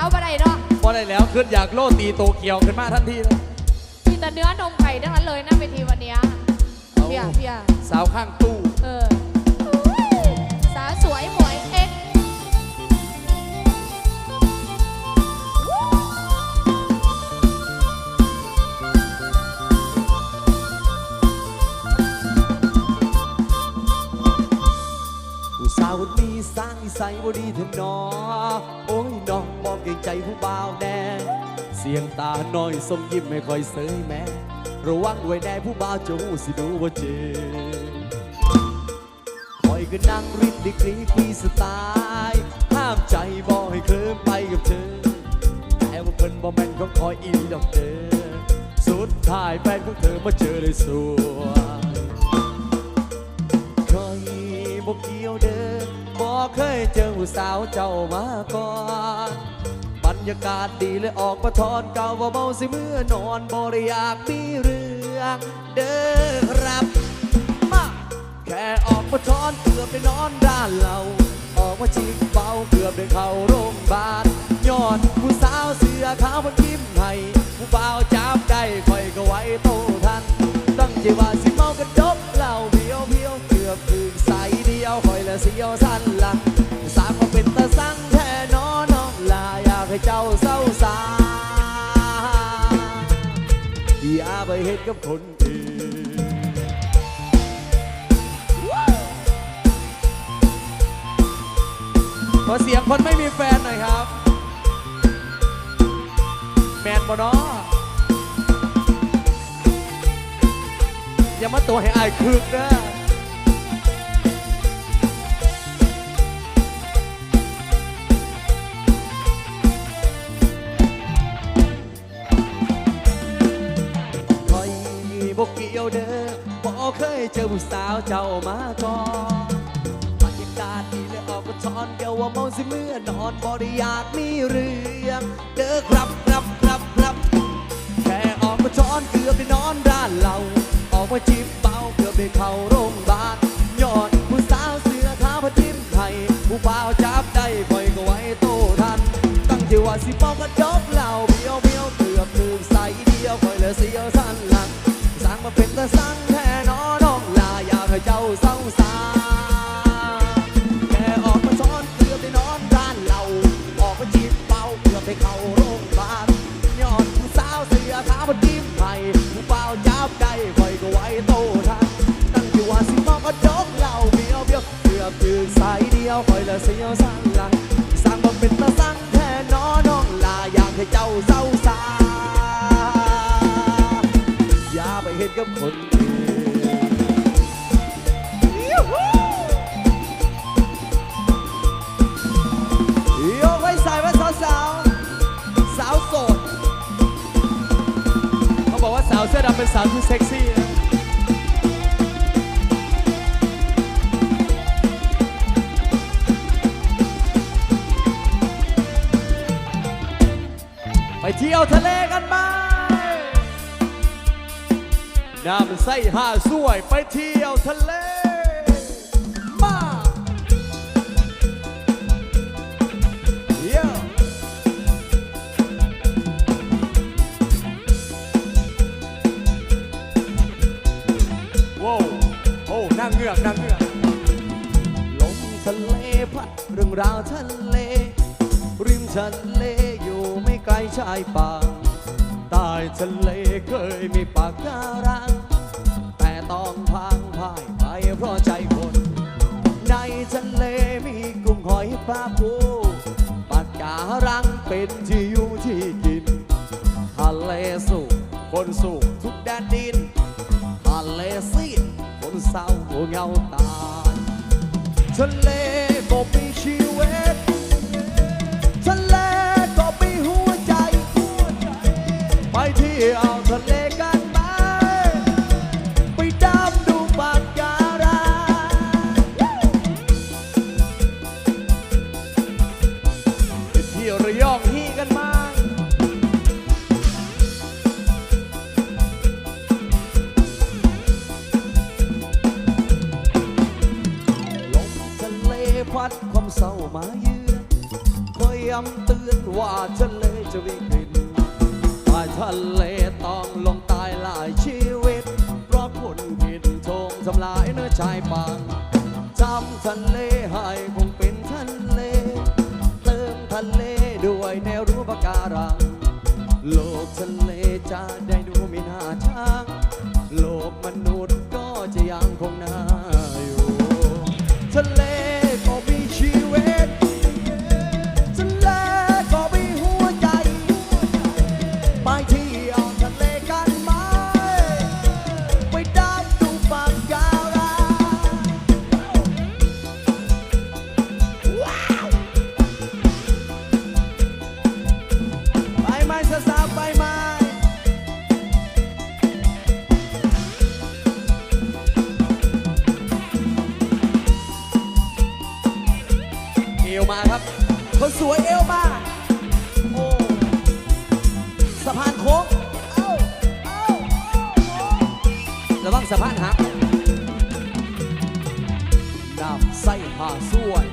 าวบ่ได้เนาะพอได้แล้วขึ้นอยากโลตีโตเกียวขึ้นมาทันทีเลยมีแต่เนื้อนมไก่ทั้งนั้นเลยนะเวทีวันเนี้ยเพียเพียสาวข้างตู้เอออุ๊ยสาวสวยหมวยเอ็กผู้สาวคนนี้สร้างนิสัยบ่ดีเถอะน้อโอ้ย น้องมองเกรงใจผู้บ่าวแน่เสียงตาน้อยสมยิ้มไม่ค่อยเสยแม่ระวังไว้แน่ผู้บ่าวจะหูสิดูว่าเจคอยก็นั่งริดดิกรีฟรีสไตล์ห้ามใจบ่ให้เคลิ้มไปกับเธอแต่ว่าเพิ่นบ่แม่นของคอยอีดอกเด้อสุดท้ายแฟนของเธอมาเจอได้สวยเคยบอกเกี่ยวเดิน บอกเคยเจอผู้สาวเจ้ามาก่อน บรรยากาศดีเลยออกมาทอนเก่าว่าเมาสิเมื่อนอนบริอยากมีเรื่องเด้อครับมาแค่ออกมาทอนเกือบได้นอนด้านเรา ออกมาชิกเบาเกือบได้เข้าโรงพยาบาลยอดผู้สาวเสือขาวมันยิ้มให้ผู้บ่าวจับได้คอยก็ไว้โตทัน ตั้งใจว่าสิเมากระดบเหล้าเพียวเพียวเกือบถึงใสเดียวคอยละเสียว กับคนอื่นขอเสียงคนไม่มีแฟนหน่อยครับ แมนบ่เนาะอย่ามาตัวให้อายคึกนะ บอกเกี่ยวเด้อบอกเคยเจอผู้สาวเจ้ามาก่อนบรรยากาศดีเลยออกมาทอนเกี่ยวว่าเมาสิเมื่อนอนบ่ได้อยากมีเรื่องเด้อครับครับครับครับแค่ออกมาช้อนเกือบได้นอนด้านเราออกมาจิบเบาเกือบได้เข้าโรงพยาบาลยอดผู้สาวเสื้อขาวพระจิ้มไทยผู้บ่าวจับได้คอยก็ไว้โตทัน ตั้งที่ว่าสิเมากระดกเหล้าเบี้ยวเบี้ยวเกือบถึงใส่เดียวคอยเลยเสียวสั้น เป็นตะสั่งแท้นอน้องลาอยากให้เจ้าเศร้าสาแค่ออกมาช้อนเกือบได้นอนด้านเราออกมาจีบเบาเกือบได้เข้าโรงพยาบาลยอดผู้สาวเสียขาวมาจิ้มไผ่ผู้เบาจับได้คอยก็ไว้โตทันตั้งที่ว่าสิมองก็ดกเหล่าเบี้ยวเบี้ยวเกือบถึงสายเดียวคอยละเสียวสั่งหลังสร้างมาเป็นตาสังแท้นอน้องลาอยากให้เจ้าเศร้าสา เห็นกับคนโยกไว้ใส่ไว้สาวสาวสาวโสด เขาบอกว่าสาวเสื้อดำเป็นสาวที่เซ็กซี่นะไปเที่ยวทะเลกันไหม น้ำใส่ห้าสวยไปเที่ยวทะเล มาเยี่ยว้าวโอ้นั่งเงือกนั่งเงือกลมทะเลพัดเรื่องราวทะเล ริมทะเลอยู่ไม่ไกลชายป่า ใต้ทะเลเคยมีปากการัง แต่ต้องพังพ่ายไปเพราะใจคน ในทะเลมีกุ้งหอยปลาปูปากการังเป็นที่อยู่ที่กิน ทะเลสูงคนสูงทุกแดนดิน ทะเลซีดคนเศร้าหัวเงาตายทะเลก็มี ที่ยวทะเลกันไหมไปดำดูปากการังไปเที่ยวระยองฮีกันมาลมทะเลพัดความเศร้ามาเยือนคอยย้ำเตือนว่าทะเลจะวิกฤตปลาย ทะเลต้องลงตายหลายชีวิต เพราะคนผิดทงทำลายเนื้อชายฝั่งจำทะเลให้คงเป็นทะเลเติมทะเลด้วยแนวรั้วปะการัง โลกทะเลจะได้ดูไม่น่าช้าง โลกมนุษย์ก็จะยังคงน่าอยู่ทะเล สวยเอวมา โอ้สะพานโค้งเอ้าเอ้าเอ้าระวังสะพานหักน้ำใส่ผ้าสวย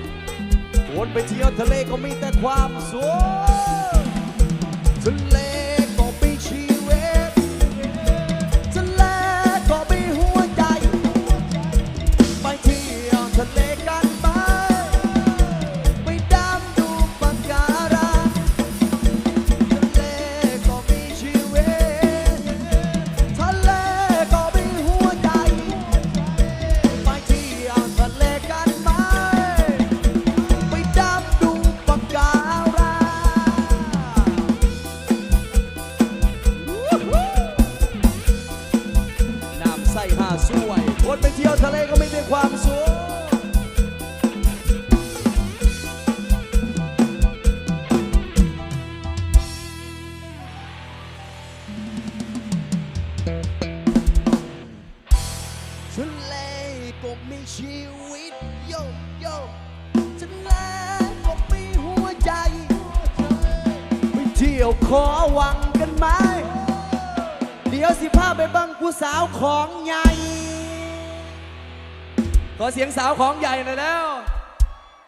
วนไปเที่ยวทะเลก็มีแต่ความสวย เที่ยวขอวังกันไหม เดี๋ยวสิพาไปบังผู้สาวของใหญ่ ขอเสียงสาวของใหญ่หน่อยแล้ว